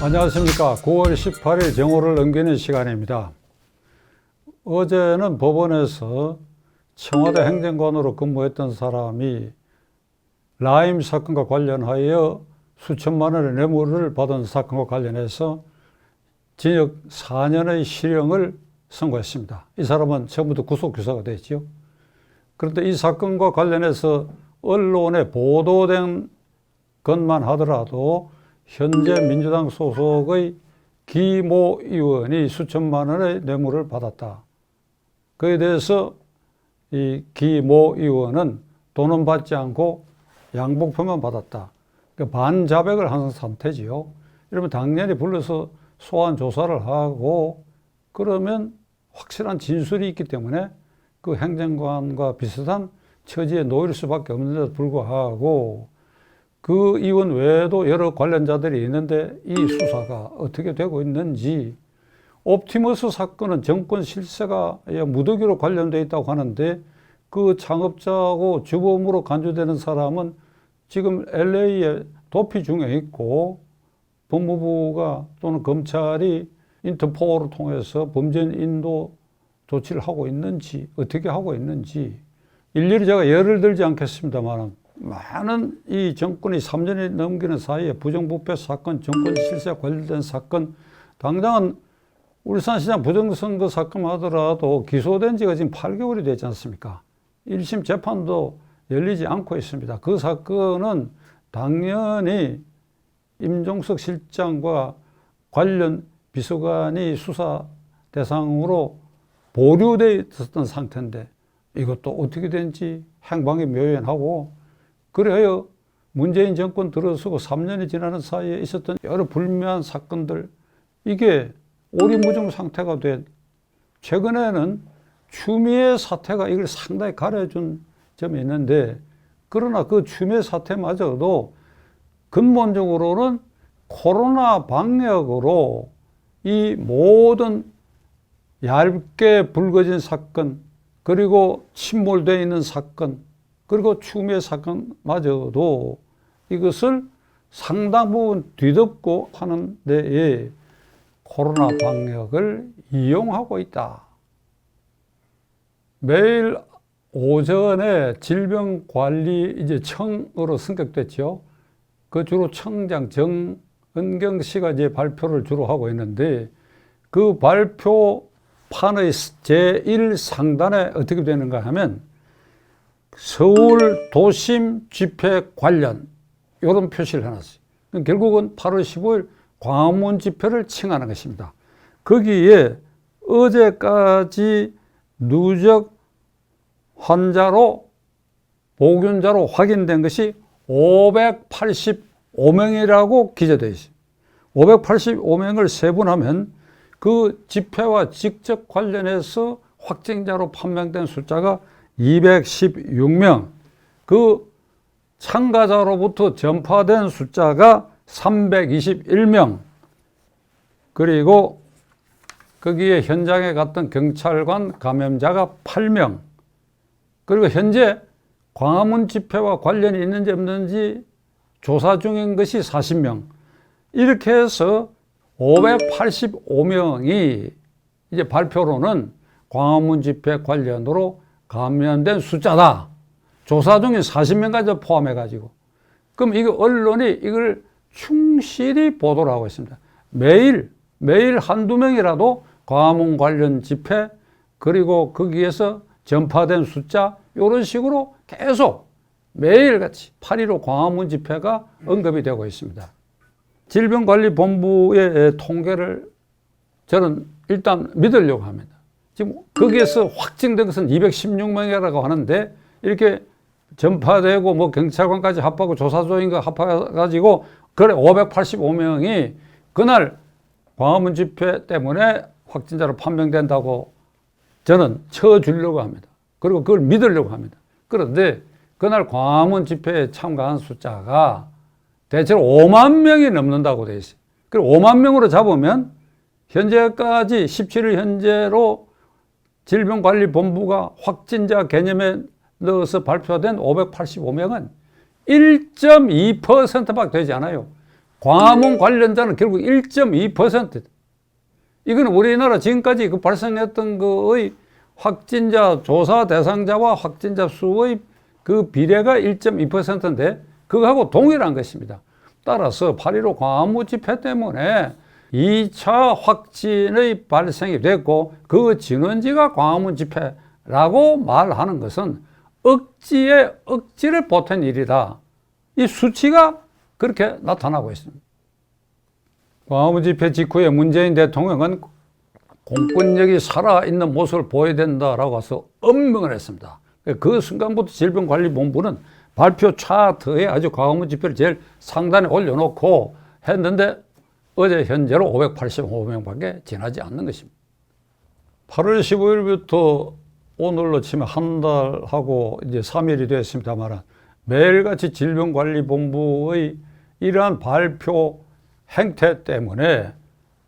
안녕하십니까. 9월 18일 정오를 넘기는 시간입니다. 어제는 법원에서 청와대 행정관으로 근무했던 사람이 라임 사건과 관련하여 수천만 원의 뇌물을 받은 사건과 관련해서 징역 4년의 실형을 선고했습니다. 이 사람은 처음부터 구속 기소가 됐죠. 그런데 이 사건과 관련해서 언론에 보도된 것만 하더라도 현재 민주당 소속의 기모 의원이 수천만 원의 뇌물을 받았다. 그에 대해서 이 기모 의원은 돈은 받지 않고 양복표만 받았다. 그 반자백을 한 상태지요. 이러면 당연히 불러서 소환 조사를 하고 그러면 확실한 진술이 있기 때문에 그 행정관과 비슷한 처지에 놓일 수밖에 없는데도 불구하고 그 의원 외에도 여러 관련자들이 있는데 이 수사가 어떻게 되고 있는지. 옵티머스 사건은 정권 실세가 무더기로 관련되어 있다고 하는데 그 창업자하고 주범으로 간주되는 사람은 지금 LA에 도피 중에 있고 법무부가 또는 검찰이 인터폴을 통해서 범죄인 인도 조치를 하고 있는지 어떻게 하고 있는지. 일일이 제가 예를 들지 않겠습니다만 많은 이 정권이 3년이 넘기는 사이에 부정부패 사건, 정권 실세 관련된 사건, 당장은 울산시장 부정선거 사건 하더라도 기소된 지가 지금 8개월이 되지 않습니까? 1심 재판도 열리지 않고 있습니다. 그 사건은 당연히 임종석 실장과 관련 비서관이 수사 대상으로 보류되어 있었던 상태인데 이것도 어떻게 된지 행방이 묘연하고 그래야 문재인 정권 들어서고 3년이 지나는 사이에 있었던 여러 불미한 사건들 이게 오리무중 상태가 돼 최근에는 추미애 사태가 이걸 상당히 가려준 점이 있는데 그러나 그 추미애 사태마저도 근본적으로는 코로나 방역으로 이 모든 얇게 불거진 사건 그리고 침몰되어 있는 사건 그리고 추미애 사건마저도 이것을 상당 부분 뒤덮고 하는 데에 코로나 방역을 이용하고 있다. 매일 오전에 질병관리 이제 청으로 승격됐죠. 그 주로 청장 정은경 씨가 이제 발표를 주로 하고 있는데 그 발표판의 제1 상단에 어떻게 되는가 하면 서울 도심 집회 관련 이런 표시를 해놨어요. 결국은 8월 15일 광화문 집회를 칭하는 것입니다. 거기에 어제까지 누적 환자로 보균자로 확인된 것이 585명이라고 기재되어 있어요. 585명을 세분하면 그 집회와 직접 관련해서 확진자로 판명된 숫자가 216명, 그 참가자로부터 전파된 숫자가 321명, 그리고 거기에 현장에 갔던 경찰관 감염자가 8명, 그리고 현재 광화문 집회와 관련이 있는지 없는지 조사 중인 것이 40명. 이렇게 해서 585명이 이제 발표로는 광화문 집회 관련으로 감염된 숫자다. 조사 중인 40명까지 포함해 가지고. 그럼 이거 언론이 이걸 충실히 보도를 하고 있습니다. 매일, 매일 한두 명이라도 광화문 관련 집회, 그리고 거기에서 전파된 숫자, 이런 식으로 계속 매일같이 8.15 광화문 집회가 언급이 되고 있습니다. 질병관리본부의 통계를 저는 일단 믿으려고 합니다. 지금 거기에서 확진된 것은 216명이라고 하는데 이렇게 전파되고 뭐 경찰관까지 합하고 조사조인과 합해가지고 그래 585명이 그날 광화문 집회 때문에 확진자로 판명된다고 저는 쳐주려고 합니다. 그리고 그걸 믿으려고 합니다. 그런데 그날 광화문 집회에 참가한 숫자가 대체로 5만 명이 넘는다고 돼 있어요. 그리고 5만 명으로 잡으면 현재까지 17일 현재로 질병관리본부가 확진자 개념에 넣어서 발표된 585명은 1.2%밖에 되지 않아요. 광화문 관련자는 결국 1.2%. 이건 우리나라 지금까지 그 발생했던 거의 확진자 조사 대상자와 확진자 수의 그 비례가 1.2%인데 그거하고 동일한 것입니다. 따라서 8.15 광화문 집회 때문에 2차 확진의 발생이 됐고 그 진원지가 광화문 집회라고 말하는 것은 억지에 억지를 보탠 일이다. 이 수치가 그렇게 나타나고 있습니다. 광화문 집회 직후에 문재인 대통령은 공권력이 살아있는 모습을 보여야 된다라고 해서 엄명을 했습니다. 그 순간부터 질병관리본부는 발표 차트에 아주 광화문 집회를 제일 상단에 올려놓고 했는데 어제 현재로 585명밖에 지나지 않는 것입니다. 8월 15일부터 오늘로 치면 한 달하고 이제 3일이 됐습니다만 매일같이 질병관리본부의 이러한 발표 행태 때문에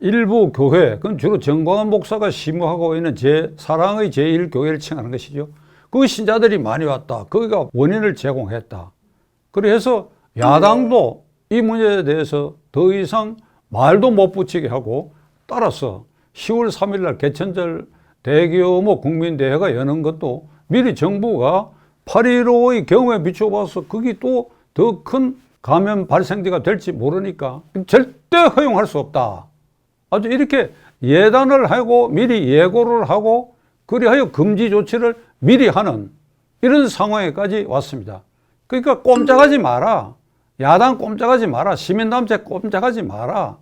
일부 교회, 그건 주로 정광훈 목사가 심호하고 있는 제 사랑의 제1교회를 칭하는 것이죠. 그 신자들이 많이 왔다. 거기가 원인을 제공했다. 그래서 야당도 이 문제에 대해서 더 이상 말도 못 붙이게 하고 따라서 10월 3일 날 개천절 대규모 국민대회가 여는 것도 미리 정부가 8.15의 경우에 비춰봐서 그게 또 더 큰 감염 발생지가 될지 모르니까 절대 허용할 수 없다. 아주 이렇게 예단을 하고 미리 예고를 하고 그리하여 금지 조치를 미리 하는 이런 상황에까지 왔습니다. 그러니까 꼼짝하지 마라. 야당 꼼짝하지 마라. 시민단체 꼼짝하지 마라.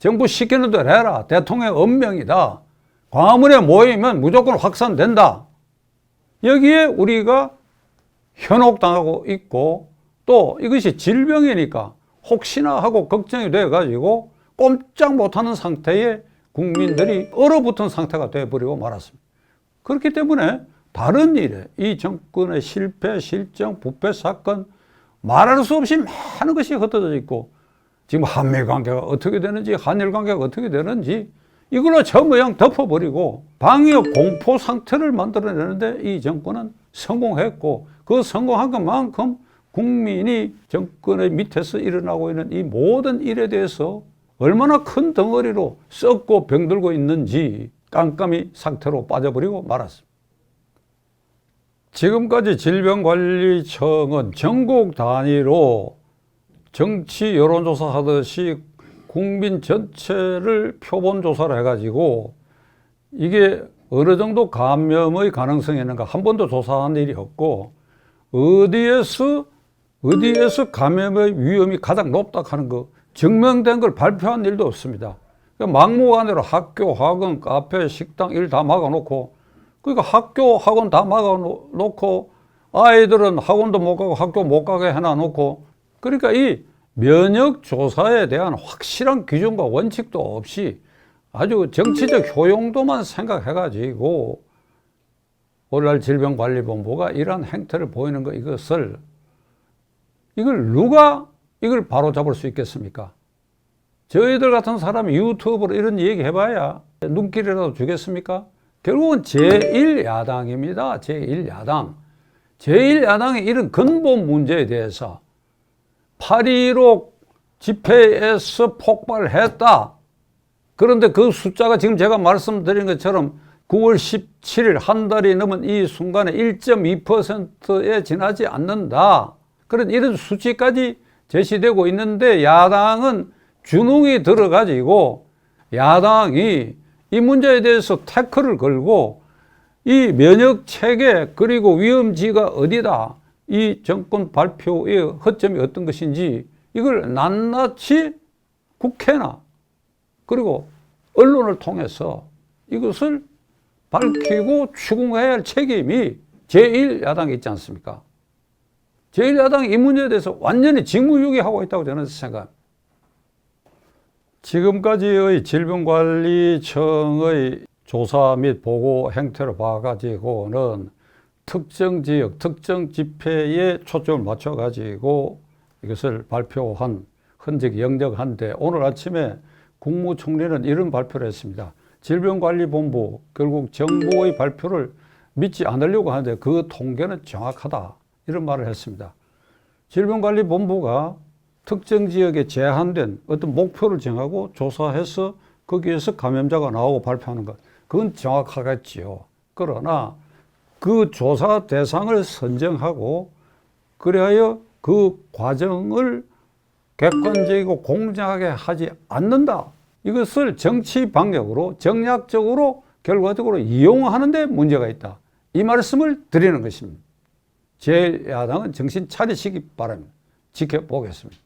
정부 시키는 대로 해라. 대통령의 엄명이다. 광화문에 모이면 무조건 확산된다. 여기에 우리가 현혹당하고 있고 또 이것이 질병이니까 혹시나 하고 걱정이 돼 가지고 꼼짝 못하는 상태에 국민들이 얼어붙은 상태가 돼버리고 말았습니다. 그렇기 때문에 다른 일에 이 정권의 실패, 실정, 부패 사건 말할 수 없이 많은 것이 흩어져 있고 지금 한미 관계가 어떻게 되는지 한일 관계가 어떻게 되는지 이걸로 전부 그냥 덮어버리고 방역 공포 상태를 만들어내는데 이 정권은 성공했고 그 성공한 것만큼 국민이 정권의 밑에서 일어나고 있는 이 모든 일에 대해서 얼마나 큰 덩어리로 썩고 병들고 있는지 깜깜이 상태로 빠져버리고 말았습니다. 지금까지 질병관리청은 전국 단위로 정치 여론조사 하듯이 국민 전체를 표본 조사를 해가지고 이게 어느 정도 감염의 가능성이 있는가 한 번도 조사한 일이 없고 어디에서 어디에서 감염의 위험이 가장 높다 하는 거 증명된 걸 발표한 일도 없습니다. 그러니까 막무가내로 학교, 학원, 카페, 식당 일 다 막아놓고 그러니까 학교, 학원 다 막아놓고 아이들은 학원도 못 가고 학교 못 가게 해놔놓고 그러니까 이 면역 조사에 대한 확실한 기준과 원칙도 없이 아주 정치적 효용도만 생각해 가지고 오늘날 질병관리본부가 이러한 행태를 보이는 거 이것을 이걸 누가 이걸 바로 잡을 수 있겠습니까? 저희들 같은 사람이 유튜브로 이런 얘기 해봐야 눈길이라도 주겠습니까? 결국은 제1야당입니다. 제1야당. 제1야당의 이런 근본 문제에 대해서 8.15 집회에서 폭발했다. 그런데 그 숫자가 지금 제가 말씀드린 것처럼 9월 17일 한 달이 넘은 이 순간에 1.2%에 지나지 않는다. 그런 이런 수치까지 제시되고 있는데 야당은 주눅이 들어가지고 야당이 이 문제에 대해서 태클을 걸고 이 면역 체계 그리고 위험지가 어디다 이 정권 발표의 허점이 어떤 것인지 이걸 낱낱이 국회나 그리고 언론을 통해서 이것을 밝히고 추궁해야 할 책임이 제1야당에 있지 않습니까? 제1야당이 이 문제에 대해서 완전히 직무유기하고 있다고 저는 생각합니다. 지금까지의 질병관리청의 조사 및 보고 행태를 봐가지고는 특정 지역, 특정 집회에 초점을 맞춰가지고 이것을 발표한 흔적이 역력한데 오늘 아침에 국무총리는 이런 발표를 했습니다. 질병관리본부 결국 정부의 발표를 믿지 않으려고 하는데 그 통계는 정확하다. 이런 말을 했습니다. 질병관리본부가 특정 지역에 제한된 어떤 목표를 정하고 조사해서 거기에서 감염자가 나오고 발표하는 것 그건 정확하겠지요. 그러나 그 조사 대상을 선정하고 그리하여 그 과정을 객관적이고 공정하게 하지 않는다. 이것을 정치 방역으로 정략적으로 결과적으로 이용하는 데 문제가 있다. 이 말씀을 드리는 것입니다. 제 야당은 정신 차리시기 바랍니다. 지켜보겠습니다.